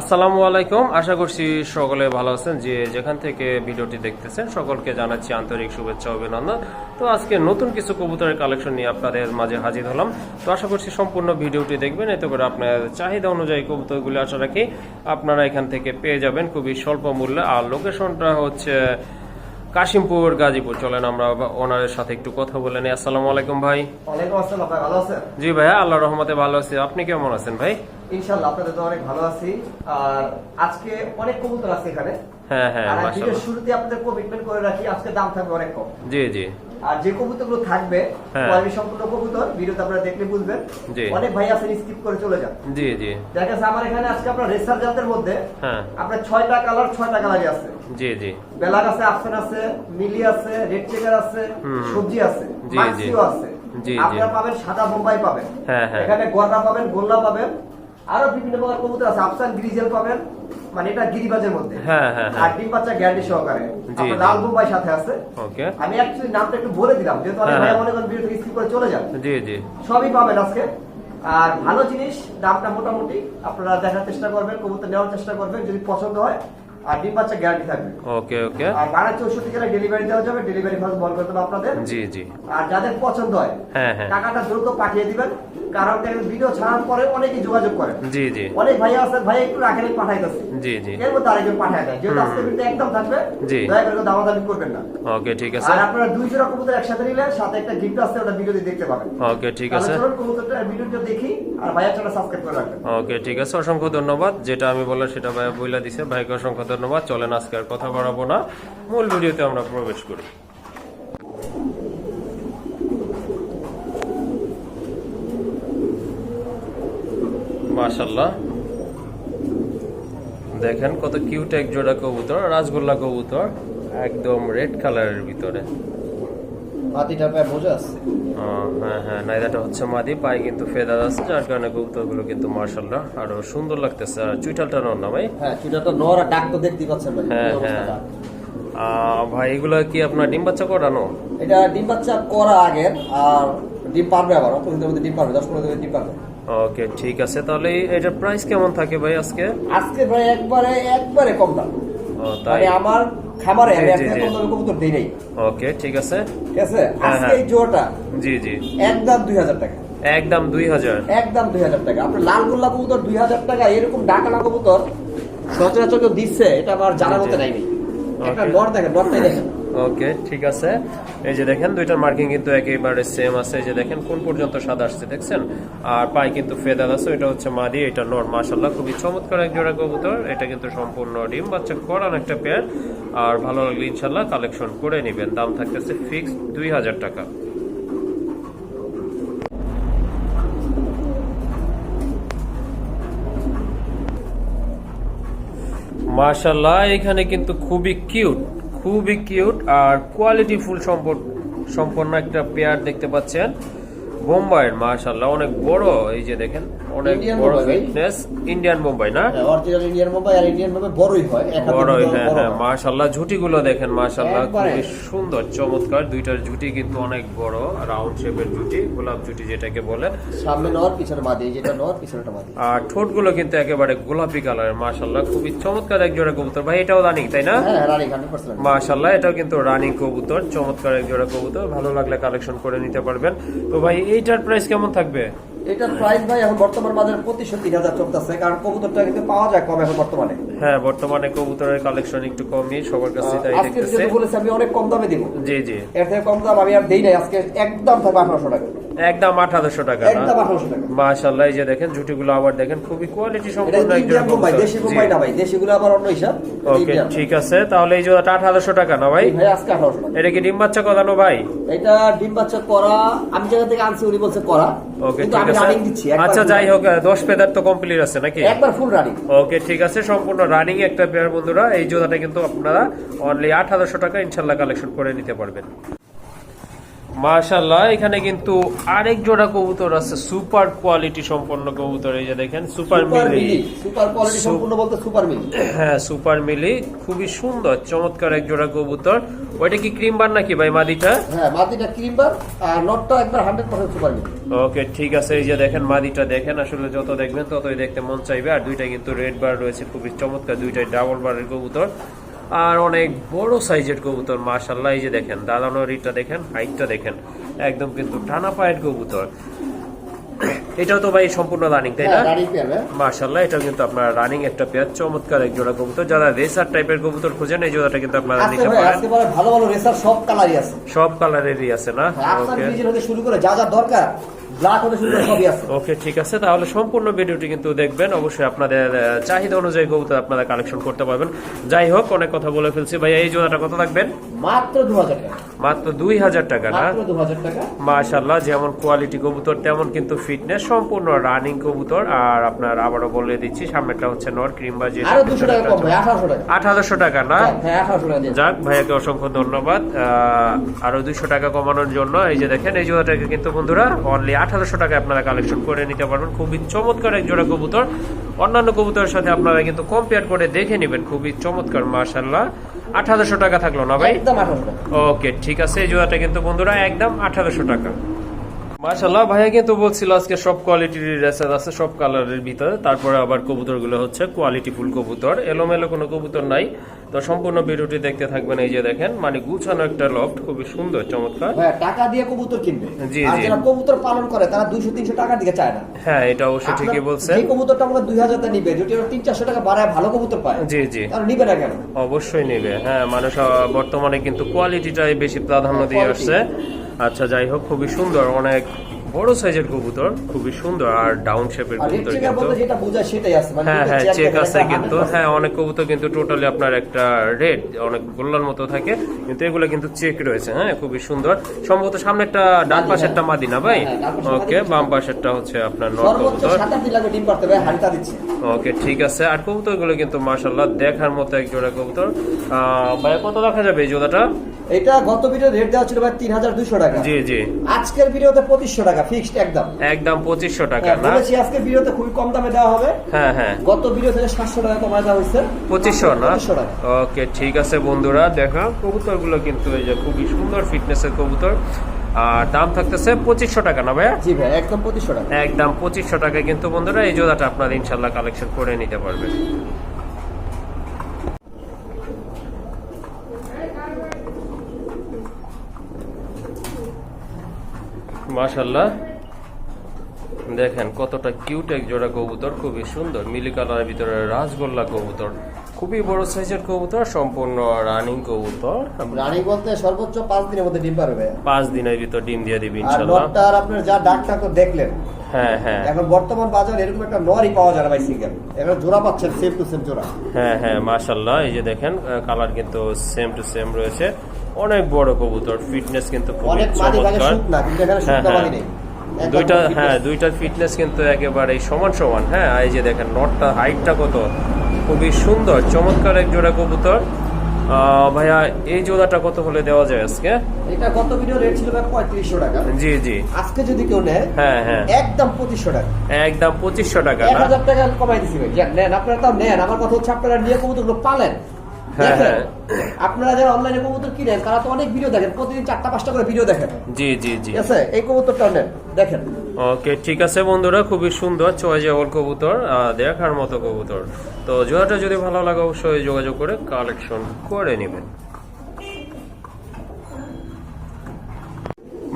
আসসালামু আলাইকুম। আশা করছি সকলে ভালো আছেন। যে যেখান থেকে ভিডিওটি দেখতেছেন, সকলকে জানাচ্ছি আন্তরিক শুভেচ্ছা, অভিনন্দন। তো আজকে নতুন কিছু কবুতরের কালেকশন নিয়ে আপনাদের মাঝে হাজির হলাম। তো আশা করছি সম্পূর্ণ ভিডিওটি দেখবেন। এতে করে আপনার চাহিদা অনুযায়ী কবুতরগুলি আশা রাখি আপনারা এখান থেকে পেয়ে যাবেন। খুবই স্বল্প মূল্যে। আর লোকেশনটা হচ্ছে কাশিমপুর গাজীপুর। চলেন আমরা ওনারের সাথে একটু কথা বলে নিই। আসসালামু আলাইকুম ভাই। ওয়ালাইকুম আসসালাম ভাই ভালো আছেন? জি ভাই আল্লাহর রহমতে ভালো আছি। আপনি কেমন আছেন ভাই? ইনশাআল্লাহ আপনাদের তো অনেক ভালো আছি। আর আজকে অনেক কবুতর আছে এখানে। হ্যাঁ হ্যাঁ আর মাশাআল্লাহ। শুরুতে আপনাদের কমিটমেন্ট করে রাখি আজকে দাম থাকবে অনেক কম। জি জি। আর যে কবুতরগুলো থাকবে হ্যাঁ। কোয়ালিটি সম্পূর্ণ কবুতর ভিডিওতে আপনারা দেখলে বুঝবেন। অনেক ভাই আছেন স্কিপ করে চলে যান। জি জি। দেখা যাচ্ছে আমার এখানে আজকে আপনার রেসার জাতের মধ্যে হ্যাঁ। আপনার ছয়টা কালার ছয়টা কালারই আছে। জি জি। বেলার আছে আফসান আছে মিলি আছে রেড চেকার আছে সবজি আছে জি, মাক্সিও জি। আছে। জি, জি। আপনারা পাবেন সাদা বোম্বাই পাবেন। হ্যাঁ, হ্যাঁ। এখানে গররা পাবেন গোল্লা পাবেন আরও বিভিন্ন প্রকার কবুতর আছে আফসান গ্রিজেল পাবেন মানে এটা গিরিবাজের মধ্যে। হ্যাঁ, হ্যাঁ, হ্যাঁ। আর ডিম বাচ্চা গ্যারান্টি সহকারে। আপনার লাল বোম্বাই সাথে আছে। ওকে। আমি অ্যাকচুয়ালি নামটা একটু বলে দিলাম যেহেতু অনেক হ্যাঁ, ভাই হ্যাঁ। মনে করেন ভিডিও থেকে স্কিপ করে চলে যান। জি জি। সবই পাবেন আজকে। আর ভালো জিনিস দামটা মোটামুটি আপনারা দেখার চেষ্টা করবেন কবুতর নেওয়ার চেষ্টা করবেন যদি পছন্দ হয় আর ডিম বাচ্চা গ্যারান্টি থাকবে। ওকে ওকে। আর বারো চৌষট্টি জেলায় ডেলিভারি দেওয়া যাবে ডেলিভারি খরচ বহন করতে হবে আপনাদের। জি জি। আর যাদের পছন্দ হয় হ্যাঁ হ্যাঁ। টাকাটা দ্রুত পাঠিয়ে দিবেন। কারণ ভিডিও ছাড়ার পরে অনেকেই যোগাযোগ করে। জি জি। অনেক ভাই আছে ভাই একটু রাখেন পাঠাইতেছে। জি জি। পাঠায় দেয়। যেহেতু আজকে ভিডিও একদম থাকবে জি। দয়া করে করবেন না। ওকে ঠিক আছে। আর আপনারা দুই জোড়া কবুতর একসাথে নিলে সাথে একটা গিফট আছে ওটা ভিডিওতে দেখতে পাবেন। ওকে ঠিক আছে। চলুন কবুতরটা ভিডিওটা দেখি আর চ্যানেল সাবস্ক্রাইব করে রাখবেন। ওকে ঠিক আছে। অসংখ্য ধন্যবাদ। যেটা আমি বললাম সেটা ভাই বইলা দিছে। ভাইকে অসংখ্য ধন্যবাদ। চলেন আজকে আর কথা বাড়াবো না। মূল ভিডিওতে আমরা প্রবেশ করি। মাশাল্লাহ দেখেন কত কিউট এক জোড়া কবুতর রাজগোল্লা কবুতর একদম রেড কালারের ভিতরে। হাতিটা পায়ে বোঝা আছে। হ্যাঁ হ্যাঁ নাইদাটা হচ্ছে মাদি পায়ে কিন্তু ফেদার আছে যার কারণে কবুতরগুলো কিন্তু মার্শাল্লাহ আরও সুন্দর লাগতেছে। আর চুইটালটা নর না ভাই? হ্যাঁ চুটাটা নর আর ডাক তো দেখতে পাচ্ছেন ভাই হ্যাঁ, হ্যাঁ। ভাই এগুলো কি আপনার ডিম বাচ্চা করানো? এটা ডিম বাচ্চা করা আগের আর ডিম পারবে আবার অল্প দিনের মধ্যে ডিম পারবে দশ পনেরো দিনের ডিম পারবে। ওকে ঠিক আছে। তাহলে এটার প্রাইস কেমন থাকে ভাই আজকে? আজকে ভাই একবারে একবারে কম দাম। মানে আমার খামারে আমি কম দামে কবুতর দেই নাই। ওকে ঠিক আছে। ঠিক আছে? হ্যাঁ, আজকে হ্যাঁ। এই জোড়াটা জি জি। একদম দুই হাজার টাকা। একদম দুই হাজার। একদম দুই হাজার টাকা। আপনার লাল গোল্লা কবুতর দুই হাজার টাকা এরকম ডাকানা কবুতর সচরাচর দিচ্ছে এটা আমার জানার মতো নাই একটা. নর দেখেন নরটাই দেখেন। ওকে ঠিক আছে। এই যে দেখেন, দুইটার মার্কিং কিন্তু একেবারে সেম আছে। এই যে দেখেন, কোন পর্যন্ত সাদা আসছে, দেখছেন? আর পায়ে কিন্তু ফেদার আছে এটা হচ্ছে মাদি, এটা নর। মাশাল্লাহ খুবই চমৎকার এক জোড়া কবুতর। এটা কিন্তু সম্পূর্ণ ডিম, বাচ্চা করান একটা পেয়ার আর ভালো লাগলে ইনশাল্লাহ কালেকশন করে নেবেন। দাম থাকতেছে ফিক্সড দুই হাজার টাকা। মাশাল্লাহ এখানে কিন্তু খুবই কিউট খুবই কিউট আর কোয়ালিটি ফুল সম্পন্ন একটা পেয়ার দেখতে পাচ্ছেন। বোম্বাইয়ের মাশাল্লাহ অনেক বড়, এই যে দেখেন। অনেক Indian বড় ফিটনেস ইন্ডিয়ান বোম্বাই না? অরিজিনাল ইন্ডিয়ান মোবাইল আর ইন্ডিয়ান মোবাইল বড়ই হয় বড়ই হ্যাঁ হ্যাঁ হয়। ঝুটিগুলো দেখেন মাশাল্লাহ খুবই সুন্দর চমৎকার দুইটার ঝুটি কিন্তু অনেক বড় রাউন্ড শেপের ঝুটি গোলাপ ঝুটি যেটাকে বলে। সামনে নর পিছনে মাদি যেটা নর পিছনেটা মাদি। আর ঠোঁটগুলো কিন্তু একেবারে গোলাপি কালারের মাশাল্লাহ খুবই চমৎকার এক জোড়া কবুতর। ভাই এটাও রানিং তাই না? হ্যাঁ রানিং এটাও কিন্তু রানিং কবুতর চমৎকার এক জোড়া কবুতর ভালো লাগলে কালেকশন করে নিতে পারবেন। তো ভাই এইটার প্রাইস কেমন থাকবে? এটার প্রাইস ভাই এখন বর্তমান বাজারে পঁচিশশো তিন হাজার চলতেছে কারণ কবুতরটা কিন্তু পাওয়া যায় কম এখন বর্তমানে। হ্যাঁ বর্তমানে কবুতরের কালেকশন একটু কমই সবার কাছে তাই আজকে যেহেতু বলেছি আমি অনেক কম দামে দিব। জি জি। এর থেকে কম দাম আমি আর দেই নাই আজকে একদম থাকবে আঠারোশো টাকা। একদম আঠারোশো টাকা একদম এই যে দেখেন আবার দেখেন খুবই কোয়ালিটি। দেশি। না ভাই দেশিগুলো আবার অন্য হিসাব। ওকে ঠিক আছে তাহলে এই জোড়াটা আঠারোশো টাকা না ভাই? ভাই আজকে আঠারোশো টাকা। এটা কি ডিম বাচ্চা কদানো ভাই? এটা ডিম বাচ্চা করা আমি জায়গা থেকে আনছি উনি বলছে করা। ওকে ঠিক আছে। দিচ্ছি আচ্ছা যাই হোক দশ পেদার তো কমপ্লিট আছে নাকি? একবার ফুল রানিং ওকে ঠিক আছে সম্পূর্ণ রানিং একটা পেয়ার বন্ধুরা এই জোড়াটা কিন্তু আপনারা অনলি আট হাজারশো টাকা ইনশাল্লাহ কালেকশন করে নিতে পারবেন। মাশাল্লাহ এখানে কিন্তু আরেক জোড়া কবুতর আছে সুপার কোয়ালিটি সম্পন্ন কবুতর এই যে দেখেন সুপার মিলি। সুপার কোয়ালিটি সু- সম্পূর্ণ বলতে সুপার মিলি। হ্যাঁ সুপার মিলি খুবই সুন্দর চমৎকার এক জোড়া কবুতর। ওইটা কি ক্রিম বার নাকি ভাই মাদিটা? হ্যাঁ মাটিটা ক্রিমবার আর নটটা একবার হান্ড্রেড পার্সেন্ট সুপার মিলি। ওকে ঠিক আছে এই যে দেখেন মাদিটা দেখেন আসলে যত দেখবেন ততই দেখতে মন চাইবে। আর দুইটা কিন্তু রেড বার রয়েছে খুবই চমৎকার দুইটাই ডাবল বারের কবুতর। আর অনেক বড় সাইজের কবুতর মাশাল্লাহ এই যে দেখেন দাঁড়ানোর ইটা দেখেন হাইটটা দেখেন একদম কিন্তু টানা পায়ের কবুতর। এটাও তো ভাই সম্পূর্ণ রানিং তাই না? হ্যাঁ রানিং হ্যাঁ। মাশাল্লাহ এটা কিন্তু আপনার রানিং একটা পেয়ার চমৎকার এক জোড়া কবুতর। যারা রেসার টাইপের কবুতর খোঁজেন এই জোড়াটা কিন্তু আপনারা নিতে পারেন। ভালো ভালো রেসার সব কালারই আছে। সব কালারেরই আছে না? ওকে হতে শুরু করে যা যা দরকার। ব্ল্যাক হতে শুরু করে সবই আছে। ওকে ঠিক আছে। তাহলে সম্পূর্ণ ভিডিওটি কিন্তু দেখবেন। অবশ্যই আপনাদের চাহিদা অনুযায়ী কবুতর আপনারা কালেকশন করতে পারবেন। যাই হোক অনেক কথা বলে ফেলছি। ভাই এই জোড়াটা কত থাকবেন? মাত্র দু হাজার টাকা। মাত্র দুই হাজার টাকা না? মাত্র দু হাজার টাকা। মাশাল্লাহ যেমন কোয়ালিটি কবুতর তেমন কিন্তু ফিটনেস সম্পূর্ণ রানিং কবুতর। আর আপনার আবারও বলে দিচ্ছি সামনেটা হচ্ছে নর ক্রিম বা যে আরও টাকা কম ভাই আঠারোশো টাকা। আট হাজারশো টাকা না? হ্যাঁ টাকা যাক ভাইয়াকে অসংখ্য ধন্যবাদ। আরও দুইশো টাকা কমানোর জন্য। এই যে দেখেন এই জোড়াটাকে কিন্তু বন্ধুরা অনলি আঠারোশো টাকা আপনারা কালেকশন করে নিতে পারবেন। খুবই চমৎকার এক জোড়া কবুতর। অন্যান্য কবুতরের সাথে আপনারা কিন্তু কম্পেয়ার করে দেখে নেবেন। খুবই চমৎকার মাশাল্লাহ আঠারোশো টাকা থাকল না ভাই? ওকে ঠিক আছে এই জোড়াটা কিন্তু বন্ধুরা একদম আঠারোশো টাকা। মাশাল্লাহ ভাইয়া কিন্তু বলছিল আজকে সব কোয়ালিটির রেসার আছে সব কালারের ভিতরে। তারপরে আবার কবুতরগুলো হচ্ছে কোয়ালিটি ফুল কবুতর। এলোমেলো কোনো কবুতর নাই। তো সম্পূর্ণ ভিডিওটি দেখতে থাকবেন এই যে দেখেন মানে গুছানো একটা লফট খুবই সুন্দর চমৎকার। হ্যাঁ টাকা দিয়ে কবুতর কিনবে। জি, আর। যারা কবুতর পালন করে তারা দুইশো তিনশো টাকার দিকে চায় না। হ্যাঁ এটা অবশ্যই ঠিকই বলছেন। যে কবুতরটা আমরা দুই হাজার নিবে যদি তিন চারশো টাকা বাড়ায় ভালো কবুতর পায় জি জি। তাহলে নিবে না কেন? অবশ্যই নেবে হ্যাঁ মানুষ বর্তমানে কিন্তু কোয়ালিটিটাই বেশি প্রাধান্য দিয়ে আসছে। আচ্ছা যাই হোক খুবই সুন্দর অনেক বড় সাইজের কবুতর খুবই সুন্দর আর ডাউন শেপের কবুতর কিন্তু। যেটা বোঝায় সেটাই আছে মানে হ্যাঁ হ্যাঁ চেক আছে কিন্তু। হ্যাঁ অনেক কবুতর কিন্তু টোটালি আপনার একটা রেড অনেক গোল্লার মতো থাকে কিন্তু এগুলো কিন্তু চেক রয়েছে হ্যাঁ খুবই সুন্দর। সম্ভবত সামনে একটা ডান মাদি, পাশেরটা হ্যাঁ। মাদি না ভাই? হ্যাঁ, পাশের ওকে হচ্ছে। বাম পাশেরটা হচ্ছে আপনার নর কবুতর। ওকে ঠিক আছে। আর কবুতরগুলো কিন্তু মাশাল্লাহ দেখার মতো এক জোড়া কবুতর ভাইয়া কত রাখা যাবে এই জোড়াটা? এটা গত ভিডিও রেট দেওয়া ছিল ভাই তিন হাজার দুইশো টাকা। জি জি। আজকের ভিডিওতে পঁচিশশো টাকা। ফিক্সড একদম। একদম পঁচিশশো টাকা হ্যাঁ, না? বলেছি ভিডিওতে খুবই কম দামে দেওয়া হবে। হ্যাঁ হ্যাঁ। গত টাকা কমায় দেওয়া হয়েছে না? ওকে ঠিক আছে বন্ধুরা দেখা কবুতরগুলো কিন্তু এই যে খুবই সুন্দর ফিটনেসের কবুতর। আর দাম থাকতেছে পঁচিশশো টাকা না ভাইয়া? জি ভাই একদম পঁচিশশো টাকা। একদম পঁচিশশো টাকায় কিন্তু বন্ধুরা এই জোড়াটা আপনারা ইনশাল্লাহ কালেকশন করে নিতে পারবেন। মাশাল্লাহ দেখেন কতটা কিউট এক জোড়া কবুতর খুবই সুন্দর। মিলি কালারের ভিতরে রাসগোল্লা কবুতর খুবই বড় সাইজের কবুতর সম্পূর্ণ রানিং কবুতর। রানী বলতে সর্বোচ্চ পাঁচ দিনের মধ্যে ডিম পারবে পাঁচ দিনের ভিতর ডিম দিয়ে দিবি আর ইনশাল্লাহ নটটার আপনার যা ডাকটা তো দেখলেন। হ্যাঁ হ্যাঁ। এখন বর্তমান বাজার এরকম একটা নরই পাওয়া যায় না ভাই সিঙ্গেল এখন জোড়া পাচ্ছেন সেম টু সেম জোড়া। হ্যাঁ হ্যাঁ মাশাল্লাহ এই যে দেখেন কালার কিন্তু সেম টু সেম রয়েছে। অনেক বড় কবুতর ফিটনেস কিন্তু খুবই চমৎকার। হ্যাঁ হ্যাঁ। দুইটা। হ্যাঁ দুইটার ফিটনেস কিন্তু একেবারে সমান সমান। হ্যাঁ এই যে দেখেন নটটা হাইটটা কত? খুবই সুন্দর চমৎকার এক জোড়া কবুতর। ভাইয়া এই জোড়াটা কত হলে দেওয়া যায় আজকে? এটা গত ভিডিও রেট ছিল ভাই পঁয়ত্রিশশো টাকা। জি জি। আজকে যদি কেউ নেয় হ্যাঁ হ্যাঁ। একদম পঁচিশশো টাকা। একদম পঁচিশশো টাকা এক না হাজার টাকা কমাই দিছি ভাই। নেন আপনারা তাও নেন। আমার কথা হচ্ছে আপনারা নিয়ে কবুতরগুলো পালেন। দেখেন, হ্যাঁ। আপনারা যারা অনলাইনে কবুতর কিনেন তারা তো অনেক ভিডিও দেখেন প্রতিদিন চারটা পাঁচটা করে ভিডিও দেখেন। জি জি জি। আছে? এই কবুতরটা নেন দেখেন। ওকে ঠিক আছে বন্ধুরা খুবই সুন্দর চয়েজেবল কবুতর দেখার মতো কবুতর। তো জোড়াটা যদি ভালো লাগে অবশ্যই যোগাযোগ করে কালেকশন করে নেবেন।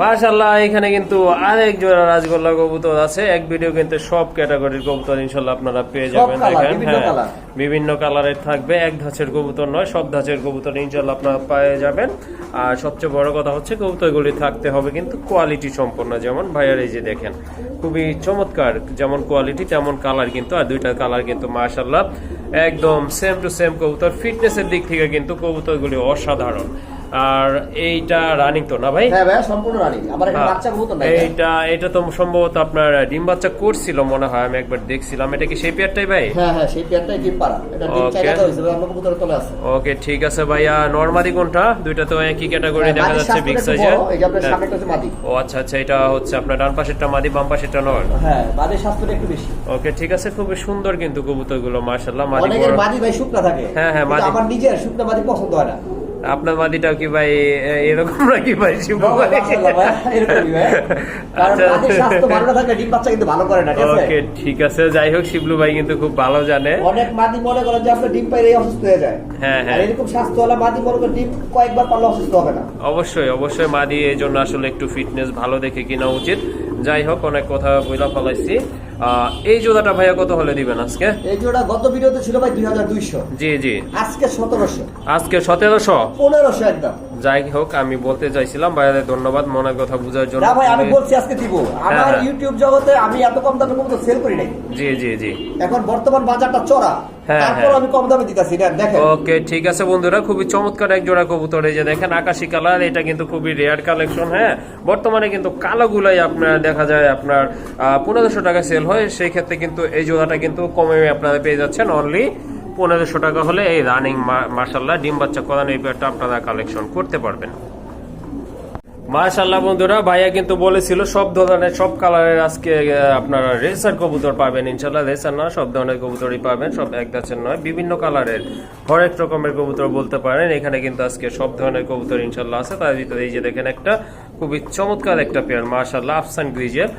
মাশাল্লাহ এখানে কিন্তু আরেক জোড়া রাজগোল্লা কবুতর আছে। এক ভিডিও কিন্তু সব ক্যাটাগরির কবুতর ইনশাল্লাহ আপনারা পেয়ে যাবেন দেখেন বিভিন্ন হ্যাঁ। বিভিন্ন কালারের থাকবে এক ধাঁচের কবুতর নয় সব ধাঁচের কবুতর ইনশাল্লাহ আপনারা পেয়ে যাবেন। আর সবচেয়ে বড় কথা হচ্ছে কবুতরগুলি থাকতে হবে কিন্তু কোয়ালিটি সম্পন্ন। যেমন ভাইয়ার এই যে দেখেন খুবই চমৎকার যেমন কোয়ালিটি তেমন কালার কিন্তু আর দুইটা কালার কিন্তু মাশাল্লাহ একদম সেম টু সেম কবুতর। ফিটনেসের দিক থেকে কিন্তু কবুতরগুলি অসাধারণ। আর এইটা রানিং তো না ভাই? হ্যাঁ ভাইয়া সম্পূর্ণ রানি আমার এখানে হ্যাঁ। বাচ্চা কবুতর নাই এইটা এটা তো সম্ভবত আপনার ডিম বাচ্চা করছিল মনে হয় আমি একবার দেখছিলাম। এটা কি সেই পেয়ারটাই ভাই? হ্যাঁ হ্যাঁ সেই পেয়ারটাই ডিম পাড়া। এটা ডিম Okay. চাইনা হয়েছে অন্য কবুতরের তলে আছে ওকে ঠিক আছে ভাইয়া। নরমাদি কোনটা? দুইটা তো একই ক্যাটাগরি হ্যাঁ, দেখা যাচ্ছে বিগ একটু সাইজের বড়, এই যে আপনার সামনেটা হচ্ছে মাদি ও আচ্ছা আচ্ছা এটা হচ্ছে আপনার ডান পাশেরটা মাদি বাম পাশেরটা নর। হ্যাঁ মাদির স্বাস্থ্যটা একটু বেশি। ওকে ঠিক আছে খুবই সুন্দর কিন্তু কবুতরগুলো মাশাআল্লাহ মাদি মাদি ভাই শুকনা থাকে। হ্যাঁ, হ্যাঁ, মাদি। আমার নিজের শুকনা মাদি পছন্দ হয় না। আপনার মাদিটাও কি ভাই এরকম নাকি ভাই ওকে ঠিক আছে যাই হোক শিবলু ভাই কিন্তু খুব ভালো জানে। অনেক মাদি মনে করেন যে আপনার ডিম পাইলে অসুস্থ হয়ে যায়। হ্যাঁ, হ্যাঁ। এরকম স্বাস্থ্যওয়ালা মাদি মনে করেন ডিম কয়েকবার পারলে অসুস্থ হবে না। অবশ্যই অবশ্যই মাদি এই জন্য আসলে একটু ফিটনেস ভালো দেখে কিনা উচিত। যাই হোক অনেক কথা বইলা ফলাইছি। এই জোড়াটা ভাইয়া কত হলে দিবেন আজকে? এই জোড়া গত ভিডিওতে ছিল ভাই দুই হাজার দুইশো। জি জি। আজকে সতেরোশো। আজকে সতেরোশো? পনেরোশো একদম। যাই হোক আমি বলতে চাইছিলাম ভাইয়াদের ধন্যবাদ মনের কথা বোঝার জন্য না ভাই আমি বলছি আজকে দিব। আমার হ্যাঁ। ইউটিউব জগতে আমি এত কম দামে কবুতর সেল করি নাই। জি জি জি। এখন বর্তমান বাজারটা চড়া। হ্যাঁ, তারপর হ্যাঁ। আমি কম দামে দিতেছি না দেখেন। ওকে ঠিক আছে বন্ধুরা খুবই চমৎকার এক জোড়া কবুতর এই যে দেখেন আকাশি কালার এটা কিন্তু খুবই রেয়ার কালেকশন হ্যাঁ। বর্তমানে কিন্তু কালোগুলাই আপনার দেখা যায় আপনার পনেরোশো টাকা সেল হয় সেই ক্ষেত্রে কিন্তু এই জোড়াটা কিন্তু কমে আপনারা পেয়ে যাচ্ছেন অনলি পনেরোশো টাকা হলে এই রানিং মার্শাল্লাহ ডিম বাচ্চা করানো এই পেয়ারটা আপনারা কালেকশন করতে পারবেন। মাশাল্লাহ বন্ধুরা, ভাইয়া কিন্তু বলেছিল সব ধরনের, সব কালারের আজকে আপনারা রেসার কবুতর পাবেন ইনশাল্লাহ রেসার না, সব ধরনের কবুতরই পাবেন, সব এক গাছের নয়, বিভিন্ন কালারের, হরেক রকমের কবুতর বলতে পারেন, এখানে কিন্তু আজকে সব ধরনের কবুতর ইনশাল্লাহ আছে, তার ভিতরে এই যে দেখেন একটা খুবই চমৎকার একটা পেয়ার আফসান গ্রিজের।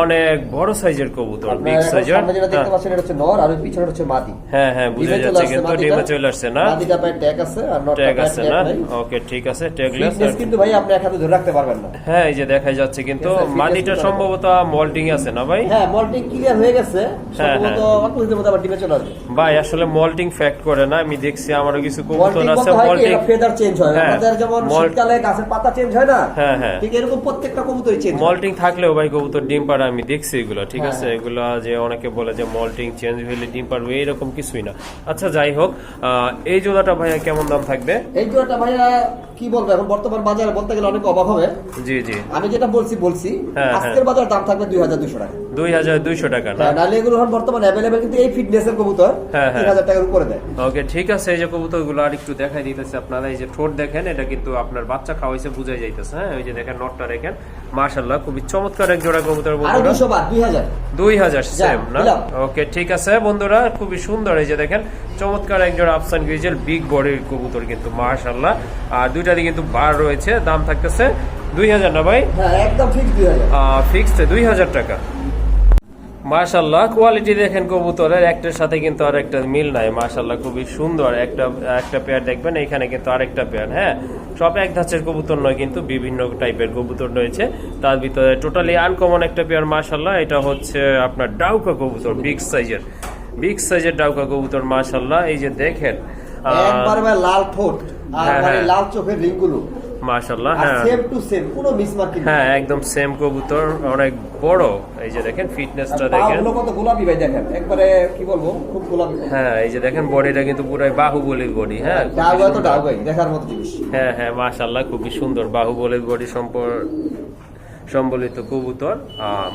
অনেক বড় সাইজের কবুতর বিগ সাইজের সামনে যেটা দেখতে পাচ্ছেন এটা হচ্ছে নর আর পিছনে হচ্ছে মাদি। হ্যাঁ হ্যাঁ বুঝে যাচ্ছে কিন্তু। ডিমে চলে আসছে না? মাদিটা পায়ে ট্যাগ আছে আর নটটা ট্যাগ আছে না? ওকে ঠিক আছে ট্যাগলেস কিন্তু ভাই আপনি এক হাতে ধরে রাখতে পারবেন না। হ্যাঁ এই যে দেখা যাচ্ছে কিন্তু মাদিটা সম্ভবত মল্টিং আছে না ভাই? হ্যাঁ মল্টিং ক্লিয়ার হয়ে গেছে হ্যাঁ, সম্ভবত অল্প দিনের মধ্যে আবার ডিমে চলে আসবে। ভাই আসলে মল্টিং ফ্যাক্ট করে না আমি দেখছি আমারও কিছু কবুতর আছে মল্টিং ফেদার চেঞ্জ হয়। হ্যাঁ, আমাদের যেমন শীতকালে গাছের পাতা চেঞ্জ হয় না হ্যাঁ, হ্যাঁ। ঠিক এরকম প্রত্যেকটা কবুতরই চেঞ্জ মল্টিং থাকলেও ভাই কবুতর ডিম পাড়া আমি দেখছি এগুলো ঠিক হ্যাঁ, আছে? হ্যাঁ। এগুলো যে অনেকে বলে যে মল্টিং চেঞ্জ হলে ডিম এরকম কিছুই না। আচ্ছা যাই হোক এই জোড়াটা ভাইয়া কেমন দাম থাকবে? এই জোড়াটা ভাইয়া কি বলব এখন বর্তমান বাজারে বলতে গেলে অনেক অবাক হবে। জি জি। আমি যেটা বলছি বলছি হ্যাঁ, আজকের বাজার দাম থাকবে দুই হাজার দুশো টাকা। দুই হাজার দুইশো টাকা না? হ্যাঁ, নাহলে এগুলো এখন বর্তমান কিন্তু এই ফিটনেসের কবুতর হ্যাঁ, হ্যাঁ। তিন হাজার টাকার উপরে দেয়। ওকে ঠিক আছে এই যে কবুতরগুলো আর একটু দেখাই দিতেছে আপনারা এই যে ঠোঁট দেখেন এটা কিন্তু আপনার বাচ্চা খাওয়াইছে বুঝাই যাইতেছে হ্যাঁ? ওই যে দেখেন নটটা দেখেন। মার্শাল্লাহ খুবই চমৎকার এক জোড়া কবুতর বন্ধুরা। দুই হাজার। সেম না? ওকে ঠিক আছে বন্ধুরা খুবই সুন্দর এই যে দেখেন চমৎকার এক জোড়া আফসান গ্রিজেল বিগ বডির কবুতর কিন্তু মার্শাল্লাহ আর দুইটা দিয়ে কিন্তু বার রয়েছে দাম থাকতেছে দুই হাজার না ভাই? হ্যাঁ একদম ফিক্সড দুই হাজার টাকা। মাশাল্লাহ কোয়ালিটি দেখেন কবুতরের একটার সাথে কিন্তু আর একটা মিল নাই। মাশাল্লাহ খুবই সুন্দর। একটা একটা পেয়ার দেখবেন এখানে কিন্তু আরেকটা পেয়ার হ্যাঁ? সব এক ধাঁচের কবুতর নয় কিন্তু বিভিন্ন টাইপের কবুতর রয়েছে। তার ভিতরে টোটালি আনকমন একটা পেয়ার মাশাল্লাহ এটা হচ্ছে আপনার ডাউকা কবুতর বিগ সাইজের বিগ সাইজের ডাউকা কবুতর মাশাল্লাহ এই যে দেখেন লাল ঠোঁট আর হ্যাঁ, মানে হ্যাঁ। লাল চোখের রিংগুলো। মাশাল্লাহ আর হ্যাঁ। সেম টু সেম কোনো মিসমার্কিং হ্যাঁ একদম সেম কবুতর অনেক বড়। এই যে দেখেন ফিটনেসটা দেখেন। পাগুলো কত গোলাপি ভাই দেখেন। একবারে কি বলব খুব গোলাপি। হ্যাঁ এই যে দেখেন বডিটা কিন্তু পুরাই বাহুবলীর বডি হ্যাঁ। খুবই তো সুন্দর। ডাউগাই দেখার মতো জিনিস। হ্যাঁ হ্যাঁ মাশাল্লাহ খুবই সুন্দর। বাহুবলীর বডি সম্পর সম্বলিত কবুতর।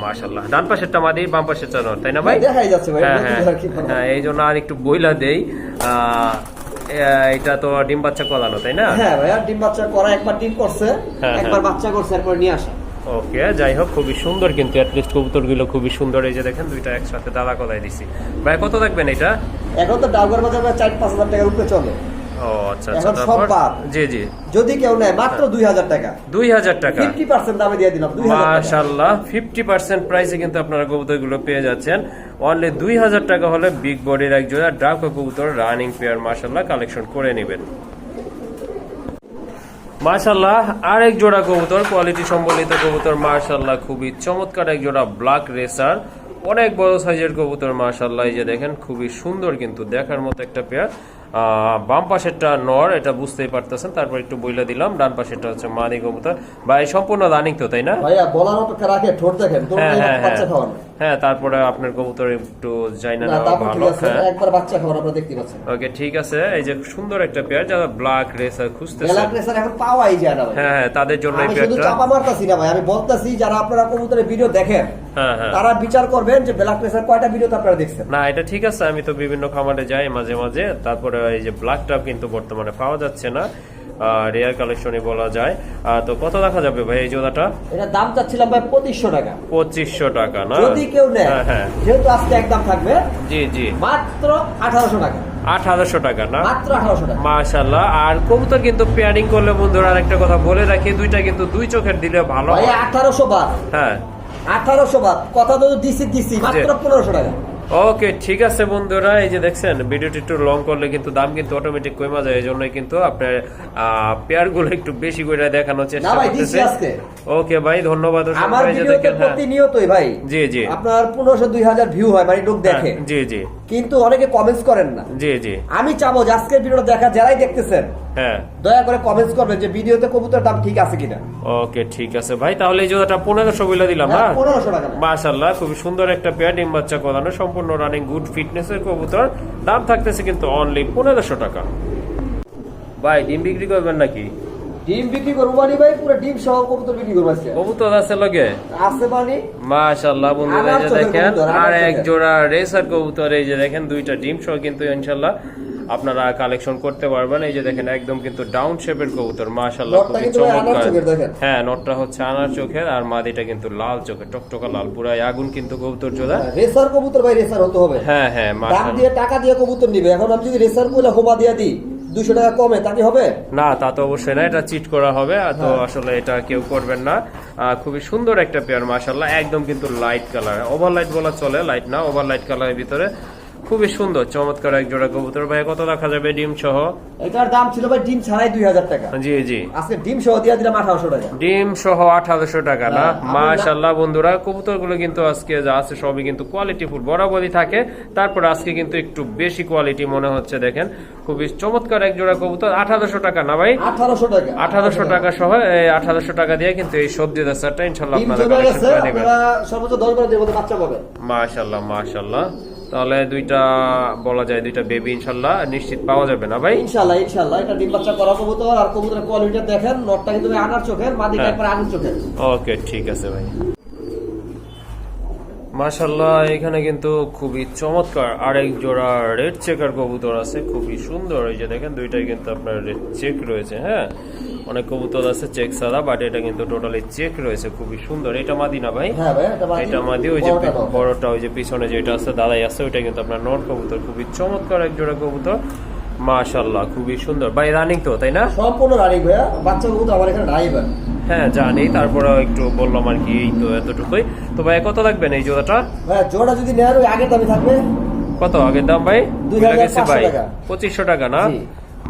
মাশাল্লাহ ডান পাশেরটা মাদি বাম পাশেরটা নর তাই না ভাই? দেখাই যাচ্ছে ভাই হ্যাঁ হ্যাঁ। হ্যাঁ এই জন্য আর একটু বইলা দেই। এটা তো ডিম বাচ্চা কলানো তাই না? হ্যাঁ ভাই আর ডিম বাচ্চা করা একবার ডিম করছে হ্যাঁ, একবার হ্যাঁ। বাচ্চা করছে এরপর নিয়ে আসা। ওকে যাই হোক খুবই সুন্দর কিন্তু অ্যাটলিস্ট কবুতরগুলো খুবই সুন্দর। এই যে দেখেন দুইটা একসাথে দাদা কলাই দিছি। ভাই কত থাকবেন এটা? এখন তো ডাউগার বাজার চার পাঁচ হাজার টাকার উপরে চলে। ও আচ্ছা আচ্ছা তারপর? জি জি। যদি কেউ নেয় মাত্র দুই হাজার টাকা। দুই হাজার টাকা। ফিফটি পার্সেন্ট দামে দিয়ে দিলাম দুই হাজার টাকা। মাশাল্লাহ প্রাইসে কিন্তু আপনারা কবুতর পেয়ে যাচ্ছেন। অনলি দুই হাজার টাকা হলে বিগ বডির এক জোড়া ডাকা কবুতর রানিং পেয়ার মাশাল্লাহ কালেকশন করে নেবেন। মাশাল্লাহ আরেক জোড়া কবুতর কোয়ালিটি সম্বলিত কবুতর মাশাল্লাহ খুবই চমৎকার এক জোড়া ব্ল্যাক রেসার অনেক বড় সাইজের কবুতর মাশাল্লাহ এই যে দেখেন খুবই সুন্দর কিন্তু দেখার মতো একটা পেয়ার বাম পাশেরটা নর এটা বুঝতেই পারতেছেন। তারপর একটু বইলে দিলাম ডান পাশেরটা হচ্ছে মাদি কবুতর বা এই সম্পূর্ণ রানিং তো তাই না? ভাইয়া বলার অপেক্ষা রাখে ঠোঁট দেখেন। হ্যাঁ হ্যাঁ বাচ্চা হ্যাঁ খাওয়ানো হ্যাঁ তারপরে আপনার কবুতর একটু যাই না না নেওয়া ভালো। একবার বাচ্চা খাওয়ানো আপনারা দেখতে পাচ্ছেন ওকে ঠিক আছে। এই যে সুন্দর একটা পেয়ার যারা ব্ল্যাক রেসার খুঁজতেছে। বেলা প্রেসার এখন পাওয়াই যায় না ভাই। হ্যাঁ হ্যাঁ তাদের জন্য এই আমি শুধু চাপা মারতাছি না ভাই আমি বলতাছি যারা আপনারা কবুতরের ভিডিও দেখেন তারা বিচার করবেন যে ব্ল্যাক প্রেসার কয়টা ভিডিওতে আপনারা দেখছেন? না এটা ঠিক আছে আমি তো বিভিন্ন খামারে যাই মাঝে মাঝে তারপরে এই যে ব্ল্যাক ব্ল্যাকটা কিন্তু বর্তমানে পাওয়া যাচ্ছে না রেয়ার কালেকশনই বলা যায়। তো কত দেখা যাবে ভাই এই জোড়াটা? এটা দাম চাচ্ছিলাম ভাই পঁচিশশো টাকা। পঁচিশশো টাকা না? যদি কেউ নেয় হ্যাঁ হ্যাঁ। যেহেতু আজকে একদম থাকবে জি জি। মাত্র আঠারোশো টাকা। আট হাজারশো টাকা না? মাত্র আঠারোশো টাকা। মাশাল্লাহ আর কবুতর কিন্তু পেয়ারিং করলে বন্ধুরা আরেকটা কথা বলে রাখি দুইটা কিন্তু দুই চোখের দিলে ভালো হয়। আঠারোশো বাদ। হ্যাঁ। আঠারোশো বাদ। কথা তো দিছি দিছি মাত্র পনেরোশো টাকা। ওকে ঠিক আছে বন্ধুরা এই যে দেখছেন ভিডিওটি একটু লং করলে কিন্তু দাম কিন্তু অটোমেটিক কমে যায় এই জন্যই কিন্তু আপনার পেয়ারগুলো একটু বেশি করে দেখানোর চেষ্টা করতেছে। ওকে ভাই ধন্যবাদ আমার ভিডিওতে হ্যাঁ। প্রতিনিয়তই ভাই জি জি। আপনার পনেরোশো দুই হাজার ভিউ হয় মানে লোক দেখে। হ্যাঁ, জি জি। কিন্তু অনেকে কমেন্টস করেন না। জি জি। আমি চাবো যে আজকের ভিডিওটা দেখা যারাই দেখতেছেন হ্যাঁ। দয়া করে কমেন্টস করবেন যে ভিডিওতে কবুতর দাম ঠিক আছে কিনা। ওকে ঠিক আছে ভাই। তাহলে এই জোড়াটা পনেরোশো বলে দিলাম না পনেরোশো টাকা। মাশাল্লাহ খুবই সুন্দর একটা পেয়ার ডিম বাচ্চা করানো সম্পূর্ণ রানিং গুড ফিটনেসের কবুতর। দাম থাকতেছে কিন্তু অনলি পনেরোশো টাকা। ভাই ডিম বিক্রি করবেন নাকি? ডিম বিক্রি করব মানে ভাই পুরো ডিম সহ কবুতর বিক্রি করব কবুতর আছে লগে? আছে মানে? বন্ধুরা এই যে দেখেন আর এক জোড়া রেসার কবুতর এই যে দেখেন দুইটা ডিম সহ কিন্তু আপনারা কালেকশন করতে পারবেন। এই যে দেখেন একদম কিন্তু ডাউন শেপের কবুতর খুবই আনার চমৎকার। হ্যাঁ নটটা হচ্ছে আনার চোখের আর মাদিটা কিন্তু লাল চোখের টকটকা লাল পুরাই আগুন কিন্তু কবুতর জোড়া। রেসার কবুতর ভাই রেসার হতে হবে। হ্যাঁ হ্যাঁ দাম দিয়ে টাকা দিয়ে কবুতর নিবে। এখন আমি যদি রেসার কইলে হোবা দিয়ে দিই দুশো টাকা কমে তা কি হবে? না তা তো অবশ্যই না এটা চিট করা হবে আর তো হ্যাঁ। আসলে এটা কেউ করবেন না। খুবই সুন্দর একটা পেয়ার মাশাল্লাহ একদম কিন্তু লাইট কালার ওভার লাইট বলা চলে লাইট না ওভার লাইট কালারের ভিতরে। খুবই সুন্দর চমৎকার এক জোড়া কবুতর। ভাই কত দেখা যাবে ডিম সহ? এটার দাম ছিল ভাই ডিম ছাড়াই দুই হাজার টাকা। জি জি। আজকে ডিম সহ দিয়ে দিলাম আঠারোশো টাকা। ডিম সহ আঠারোশো টাকা না? হ্যাঁ, মাশাল্লাহ বন্ধুরা কবুতরগুলো কিন্তু আজকে যা আছে সবই কিন্তু কোয়ালিটি ফুড বরাবরই থাকে। তারপর আজকে কিন্তু একটু বেশি কোয়ালিটি মনে হচ্ছে দেখেন। খুবই চমৎকার এক জোড়া কবুতর আঠারোশো টাকা না ভাই? আঠারোশো টাকা। আঠারোশো টাকা সহ এই আঠারোশো টাকা দিয়ে কিন্তু এই সবজি দাসারটা ইনশাল্লাহ আপনারা সর্বোচ্চ দশ মধ্যে বাচ্চা পাবেন। মাশাল্লাহ মাশাল্লাহ তাহলে দুইটা বলা যায় দুইটা বেবি ইনশাল্লাহ নিশ্চিত পাওয়া যাবে না ভাই? ইনশাল্লাহ ইনশাল্লাহ এটা ডিম বাচ্চা করা কবুতর আর কবুতরের কোয়ালিটিটা দেখেন নটটা কিন্তু আনার চোখের মাদিটা হ্যাঁ। একবার আনার চোখের। ওকে ঠিক আছে ভাই। মাশাল্লাহ এখানে কিন্তু খুবই চমৎকার আরেক জোড়া রেড চেকার কবুতর আছে খুবই সুন্দর। এই যে দেখেন দুইটাই কিন্তু আপনার রেড চেক রয়েছে হ্যাঁ? অনেক কবুতর আছে চেক সাদা বাট এটা কিন্তু টোটালি চেক রয়েছে খুবই সুন্দর। এটা মাদি না ভাই? হ্যাঁ এটা মাদি। ওই যে বড়টা ওই যে পিছনে যেটা আছে দাদাই আছে ওইটা কিন্তু আপনার নট কবুতর খুবই চমৎকার এক জোড়া কবুতর। মাশাল্লাহ খুবই সুন্দর। ভাই রানিং তো তাই না? সম্পূর্ণ রানিং ভাইয়া বাচ্চা কবুতর আমার এখানে ভাই হ্যাঁ জানি। তারপরে একটু বললাম আর কি এই তো এতটুকুই। তো ভাই কত লাগবেন এই জোড়াটা? ভাইয়া জোড়া যদি নেওয়ার ওই আগের দামই থাকবে। কত? আগের দাম ভাই? দুই ভুলে হাজার গেছি পাঁচশো ভাই। টাকা। পঁচিশশো টাকা না।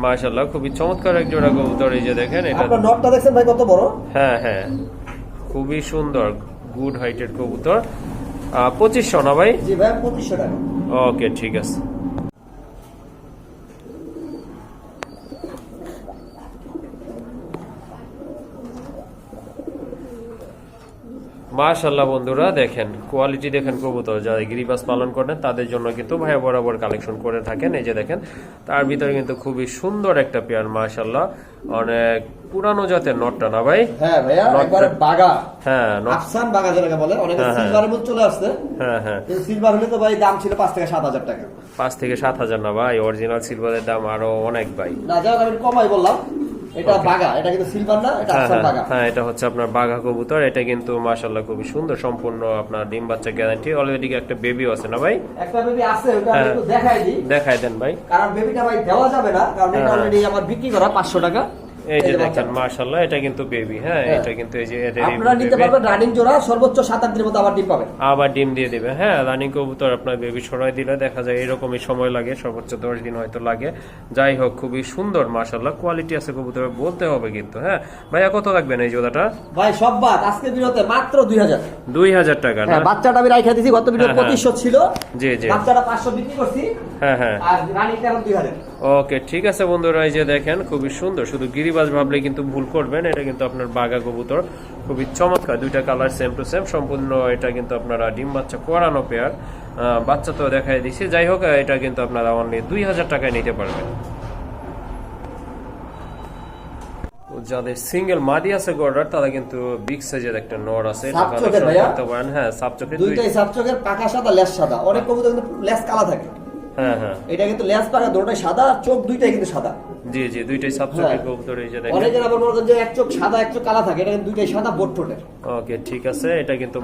মাশাল্লাহ খুবই চমৎকার এক জোড়া কবুতর এই যে দেখেন এটা আপনার নটটা দেখছেন ভাই কত বড়? হ্যাঁ হ্যাঁ। খুবই সুন্দর গুড হাইটের কবুতর। পঁচিশশো না ভাই? জি ভাই পঁচিশশো টাকা। ওকে ঠিক আছে। মাশাল্লাহ বন্ধুরা দেখেন কোয়ালিটি দেখেন কবুতর যারা গিরিবাস পালন করেন তাদের জন্য কিন্তু ভাইয়া বরাবর কালেকশন করে থাকেন। এই যে দেখেন তার ভিতরে কিন্তু খুবই সুন্দর একটা পেয়ার মাশাল্লাহ অনেক পুরানো জাতের নটটা না ভাই? হ্যাঁ ভাইয়া একবারে বাগা। হ্যাঁ নট আফসান বাগা যেটাকে বলে অনেকে হ্যাঁ, হ্যাঁ। সিলভারের মধ্যে চলে আসছে। হ্যাঁ হ্যাঁ। সিলভার হলে তো ভাই দাম ছিল পাঁচ থেকে সাত হাজার টাকা। পাঁচ থেকে সাত হাজার না ভাই অরিজিনাল সিলভারের দাম আরও অনেক ভাই। না যাক আমি কমাই বললাম। এটা বাগা এটা কিন্তু সিলভার না এটা হ্যাঁ আফসান হ্যাঁ বাগা। হ্যাঁ এটা হচ্ছে আপনার বাঘা কবুতর এটা কিন্তু মাশাল্লাহ খুবই সুন্দর সম্পূর্ণ আপনার ডিম বাচ্চা গ্যারান্টি অলরেডি একটা বেবিও আছে না ভাই? একটা বেবি আছে ওটা আমি হ্যাঁ। একটু দেখাই দিই। দেখাই দেন ভাই। কারণ বেবিটা ভাই দেওয়া যাবে না কারণ এটা। অলরেডি আমার বিক্রি করা পাঁচশো টাকা। এই যে দেখেন বাচ্চা। মাশাল্লাহ এটা কিন্তু বেবি হ্যাঁ হ্যাঁ। এটা কিন্তু এই যে এদের আপনারা নিতে পারবেন রানিং জোড়া সর্বোচ্চ সাত আট দিনের মতো আবার ডিম পাবেন। আবার ডিম দিয়ে দিবে হ্যাঁ রানিং কবুতর আপনার বেবি ছড়াই দিলে দেখা যায় এরকমই সময় লাগে সর্বোচ্চ দশ দিন হয়তো লাগে। যাই হোক খুবই সুন্দর মাশাল্লাহ কোয়ালিটি আছে কবুতর বলতে হবে কিন্তু হ্যাঁ। ভাইয়া কত রাখবেন এই জোড়াটা? ভাই সব বাদ আজকে বিরতে মাত্র দুই হাজার। দুই হাজার টাকা না? হ্যাঁ বাচ্চাটা আমি রাইখা দিছি গত ভিডিও হ্যাঁ, হ্যাঁ। পঁচিশশো ছিল। জি জি। বাচ্চাটা পাঁচশো বিক্রি করছি। হ্যাঁ হ্যাঁ। আর রানিংটা এখন দুই হাজার। ওকে ঠিক আছে বন্ধুরা এই যে দেখেন খুবই সুন্দর। শুধু গিরিবাজ ভাবলে কিন্তু ভুল করবেন এটা কিন্তু আপনার বাঘা কবুতর। খুবই চমৎকার দুইটা কালার সেম টু সেম সম্পূর্ণ এটা কিন্তু আপনারা ডিম বাচ্চা করানো পেয়ার বাচ্চা তো দেখাই দিচ্ছি। যাই হোক এটা কিন্তু আপনারা অনলি দুই হাজার টাকায় নিতে পারবেন। যাদের সিঙ্গেল মাদি আছে গর্ডার তারা কিন্তু বিগ সাইজের একটা নর আছে? করতে পারেন। হ্যাঁ সাপ চোখের দুইটাই সাপ চোখের পাকা সাদা লেস সাদা। অনেক কবুতর কিন্তু লেস কালা থাকে। হ্যাঁ হ্যাঁ এটা কিন্তু পাকা দুটোটাই সাদা আর চোখ দুইটাই কিন্তু সাদা। জি জি দুইটাই চোখের হ্যাঁ। কবুতর এই যে দেখেন। অনেকের আবার মনে করেন যে এক চোখ সাদা এক চোখ কালা থাকে এটা কিন্তু দুইটাই সাদা বোট ঠোঁটের। ওকে ঠিক আছে এটা কিন্তু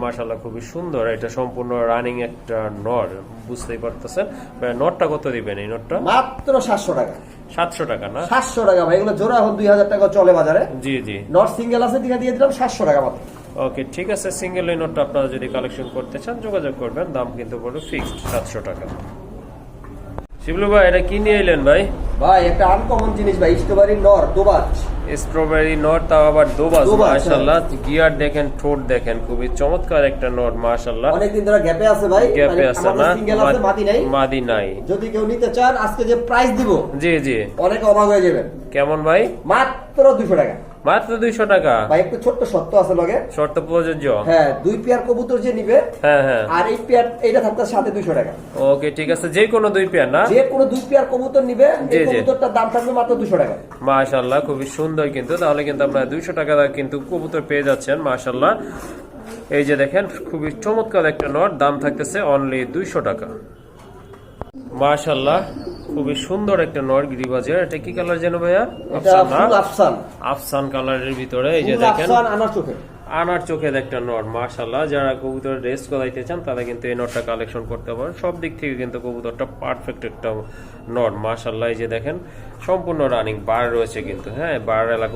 খুবই সুন্দর এটা সম্পূর্ণ রানিং একটা নর বুঝতেই পারতেছেন। নটটা কত দিবেন এই নটটা মাত্র সাতশো টাকা। সাতশো টাকা না? সাতশো টাকা ভাই এগুলো জোড়া এখন দুই হাজার টাকা চলে বাজারে। জি জি। নট সিঙ্গেল আছে দিকে দিয়ে দিলাম সাতশো টাকা মাত্র। ওকে ঠিক আছে সিঙ্গেল নোটটা আপনারা যদি কালেকশন করতে চান যোগাযোগ করবেন দাম কিন্তু পড়বে ফিক্সড সাতশো টাকা। শিবলু ভাই, এটা কি নিয়ে এলেন ভাই? ভাই, একটা আনকমন জিনিস ভাই স্ট্রবেরি নর দুবার স্ট্রবেরি নট তাও আবার দোবাজ হ্যাঁ। মাশাল্লাহ গিয়ার দেখেন ঠোঁট দেখেন খুবই চমৎকার একটা নট মাশাল্লাহ অনেকদিন ধরে গ্যাপে আছে ভাই গ্যাপে আছে না? সিঙ্গেল আছে মাটি নাই। মাদি নাই। যদি কেউ নিতে চান আজকে যে প্রাইস দিব জি জি। অনেক অবাক হয়ে যাবেন। কেমন ভাই? মাত্র দুশো টাকা। মাত্র দুইশো টাকা? ভাই একটু ছোট্ট সত্য আছে লগে। শর্ত প্রযোজ্য? হ্যাঁ দুই পেয়ার কবুতর যে নিবে হ্যাঁ হ্যাঁ। আর এই পেয়ার এইটা থাকতে সাথে দুশো টাকা। ওকে ঠিক আছে যে কোনো দুই পেয়ার না? যে কোনো দুই পেয়ার কবুতর নিবে এই কবুতরটার দাম থাকবে মাত্র দুশো টাকা। মাশাল্লাহ খুবই সুন্দর কিন্তু তাহলে কিন্তু আপনারা দুইশো টাকা কিন্তু কবুতর পেয়ে যাচ্ছেন মাশাল্লাহ এই যে দেখেন খুবই চমৎকার একটা নট দাম থাকতেছে অনলি দুইশো টাকা। মাশাল্লাহ খুবই সুন্দর একটা নট গিরিবাজের। এটা কি কালার যেন ভাইয়া? আফসান আফসান। কালারের ভিতরে এই যে দেখেন। আনার চোখে। আনার একটা নট মার্শাল্লাহ যারা কবুতর রেস করাইতে চান তারা কিন্তু এই নটটা কালেকশন করতে পারেন। সব দিক থেকে কিন্তু কবুতরটা পারফেক্ট একটা নট মার্শাল্লাহ এই যে দেখেন সম্পূর্ণ রানিং বার রয়েছে কিন্তু হ্যাঁ বার এলাকা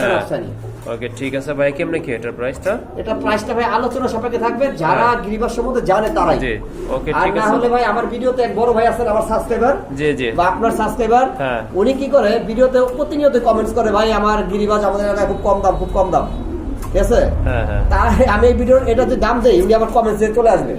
হ্যাঁ। ওকে ঠিক আছে ভাই কেমনে কি এটার প্রাইসটা এটা প্রাইসটা ভাই আলোচনা সাপেক্ষে থাকবে যারা গিরিবাস সম্বন্ধে জানে তারাই। জি ওকে ঠিক আছে। হলে ভাই আমার ভিডিওতে এক বড় ভাই আছেন আমার সাবস্ক্রাইবার জি জি। বা আপনার সাবস্ক্রাইবার হ্যাঁ। উনি কি করে ভিডিওতে প্রতিনিয়ত কমেন্টস করে ভাই আমার গিরিবাজ আমাদের এলাকায় খুব কম দাম খুব কম দাম। ঠিক আছে? হ্যাঁ হ্যাঁ। আমি এই ভিডিওর এটা যে দাম দেই উনি আমার কমেন্টস চলে আসবে।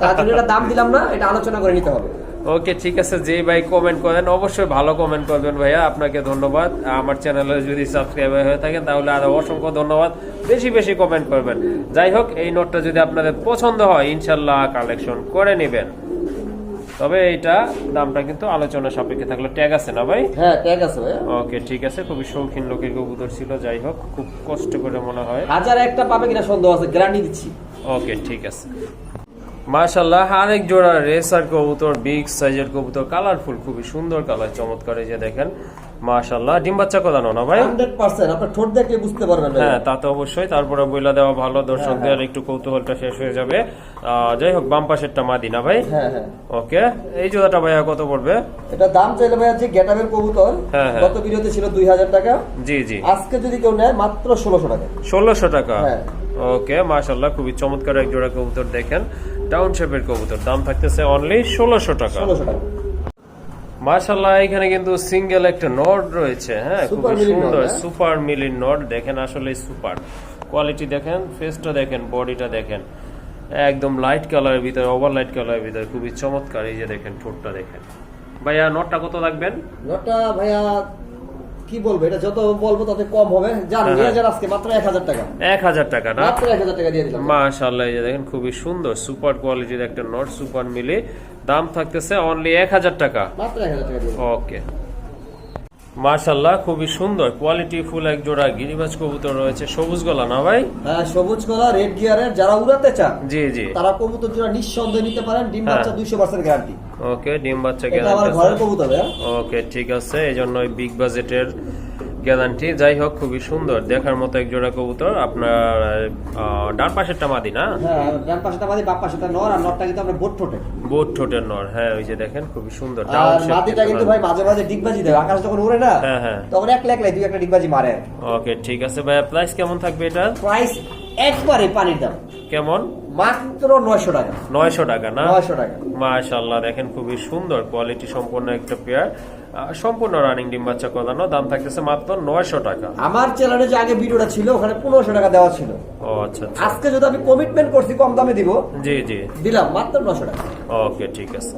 তার জন্য এটা দাম দিলাম না এটা আলোচনা করে নিতে হবে। ওকে ঠিক আছে যে ভাই কমেন্ট করেন অবশ্যই ভালো কমেন্ট করবেন ভাইয়া। আপনাকে ধন্যবাদ। আমার চ্যানেলে যদি সাবস্ক্রাইবার হয়ে থাকেন তাহলে আরও অসংখ্য ধন্যবাদ। বেশি বেশি কমেন্ট করবেন। যাই হোক এই নোটটা যদি আপনাদের পছন্দ হয় ইনশাল্লাহ কালেকশন করে নেবেন। তবে এইটা দামটা কিন্তু আলোচনা সাপেক্ষে থাকলে ট্যাগ আছে না ভাই? হ্যাঁ ঠিক আছে ভাই ওকে ঠিক আছে খুবই শৌখিন লোকের কবুতর ছিল যাই হোক খুব কষ্ট করে মনে হয়। হাজার একটা পাবে কিনা সন্দেহ আছে গ্যারান্টি দিচ্ছি। ওকে ঠিক আছে। মাশাল্লাহ আরেক জোড়া রেসার কবুতর বিগ সাইজের কবুতর কালারফুল খুবই সুন্দর কালার চমৎকার এই যে দেখেন। মাশাল্লাহ ডিম বাচ্চা কদানো না ভাই? হান্ড্রেড পার্সেন্ট আপনার ঠোঁট দেখলে বুঝতে পারবেন হ্যাঁ তা তো অবশ্যই। তারপরে বইলা দেওয়া ভালো দর্শকদের একটু কৌতূহলটা শেষ হয়ে যাবে। যাই হোক বাম পাশেরটা মাদি না ভাই? হ্যাঁ হ্যাঁ। ওকে এই জোড়াটা ভাইয়া কত পড়বে? এটা দাম চাইলে গেটাবের কবুতর। হ্যাঁ, হ্যাঁ। গত ভিডিওতে ছিল দুই হাজার টাকা। জি জি। আজকে যদি কেউ নেয় মাত্র ষোলোশো টাকা। ষোলোশো টাকা? হ্যাঁ। ওকে মাশাল্লাহ খুবই চমৎকার এক জোড়া কবুতর দেখেন। টাউন শেপের কবুতর দাম থাকতেছে অনলি ষোলোশো টাকা। ষোলোশো টাকা। মাশাল্লাহ এখানে কিন্তু সিঙ্গেল একটা নট রয়েছে হ্যাঁ? খুব খুবই সুন্দর হ্যাঁ? সুপার মিলিন নট দেখেন আসলে সুপার। কোয়ালিটি দেখেন ফেসটা দেখেন বডিটা দেখেন। একদম লাইট কালারের ভিতরে ওভার লাইট কালারের ভিতরে খুবই চমৎকার এই যে দেখেন ঠোঁটটা দেখেন। ভাইয়া নটটা কত রাখবেন নটটা ভাইয়া কি বলব এটা যত বলব তত কম হবে। জান হ্যাঁ, নিয়ে হ্যাঁ। যান আজকে মাত্র এক হাজার টাকা। এক হাজার টাকা না? মাত্র এক হাজার টাকা দিয়ে দিলাম। মাশাআল্লাহ এই দেখেন খুবই সুন্দর সুপার কোয়ালিটির একটা নট সুপার মিলে। দাম থাকতেছে অনলি এক হাজার টাকা। মাত্র এক হাজার টাকা দিয়ে ওকে মাশাল্লাহ খুবই সুন্দর। কোয়ালিটি ফুল এক জোড়া গিরিবাজ কবুতর রয়েছে। সবুজ গলা না ভাই? হ্যাঁ সবুজ গলা রেড গিয়ারের যারা উড়াতে চান জি জি। তারা কবুতর জোড়া নিঃসন্দেহে নিতে পারেন। ডিম হ্যাঁ। বাচ্চা দুইশো পার্সেন্ট গ্যারান্টি ওকে ডিম বাচ্চা এটা আমার ঘরের কবুতর ওকে ঠিক আছে। এজন্য জন্য বিগ বাজেটের গ্যারান্টি যাই হোক খুবই সুন্দর। দেখার মতো এক জোড়া কবুতর আপনার ডান পাশেরটা মাদি না? হ্যাঁ ডান পাশেটা মাদি বাম পাশেটা নর আর নরটা কিন্তু আমরা বোট ঠোঁটে। বোট ঠোঁটের নর হ্যাঁ ওই যে দেখেন খুবই সুন্দর। আর মাদিটা কিন্তু ভাই মাঝে মাঝে ডিগবাজি দেয় আকাশ যখন উড়ে না হ্যাঁ, হ্যাঁ। তখন এক লেখ দুই একটা ডিগবাজি মারে। ওকে ঠিক আছে ভাইয়া প্রাইস কেমন থাকবে এটা প্রাইস একবারে পানির দাম। কেমন? মাত্র নয়শো টাকা। নয়শো টাকা না? নয়শো টাকা। মাশাল্লাহ দেখেন খুবই সুন্দর কোয়ালিটি সম্পন্ন একটা পেয়ার। সম্পূর্ণ রানিং ডিম বাচ্চা করানো দাম থাকতেছে মাত্র নয়শো টাকা। আমার চ্যানেলে যে আগে ভিডিওটা ছিল ওখানে পনেরোশো টাকা দেওয়া ছিল। ও আচ্ছা আচ্ছা। আজকে যদি আমি কমিটমেন্ট করছি কম দামে দিব জি জি। দিলাম মাত্র নয়শো টাকা। ওকে ঠিক আছে।